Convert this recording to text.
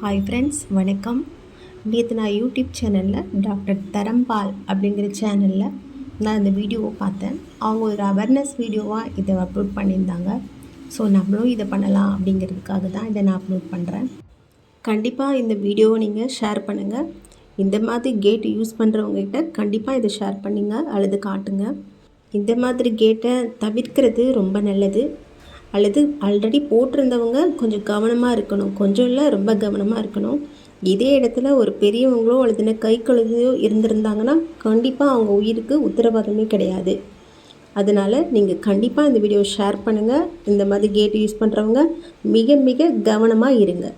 Hi friends வணக்கம். நேற்று நான் யூடியூப் சேனலில் டாக்டர் தரம்பால் அப்படிங்கிற சேனலில் நான் இந்த வீடியோவை பார்த்தேன். அவங்க ஒரு அவேர்னஸ் வீடியோவாக இதை அப்லோட் பண்ணியிருந்தாங்க. ஸோ நம்மளும் இதை பண்ணலாம் அப்படிங்கிறதுக்காக தான் இதை நான் அப்லோட் பண்ணுறேன் கண்டிப்பாக இந்த வீடியோவை நீங்கள் ஷேர் பண்ணுங்கள் இந்த மாதிரி கேட் யூஸ் பண்ணுறவங்ககிட்ட கண்டிப்பாக இதை ஷேர் பண்ணுங்கள் அல்லது காட்டுங்க. இந்த மாதிரி கேட்டை தவிர்க்கிறது ரொம்ப நல்லது. அல்லது ஆல்ரெடி போட்டிருந்தவங்க கொஞ்சம் கவனமாக இருக்கணும். கொஞ்சம் இல்லை ரொம்ப கவனமாக இருக்கணும். இதே இடத்துல ஒரு பெரியவங்களோ அல்லது கை கழுதையோ இருந்திருந்தாங்கன்னா கண்டிப்பாக அவங்க உயிருக்கு உத்தரவாதமே கிடையாது. அதனால் நீங்கள் கண்டிப்பாக இந்த வீடியோ ஷேர் பண்ணுங்கள் இந்த மாதிரி கேட் யூஸ் பண்ணுறவங்க மிக மிக கவனமாக இருங்க.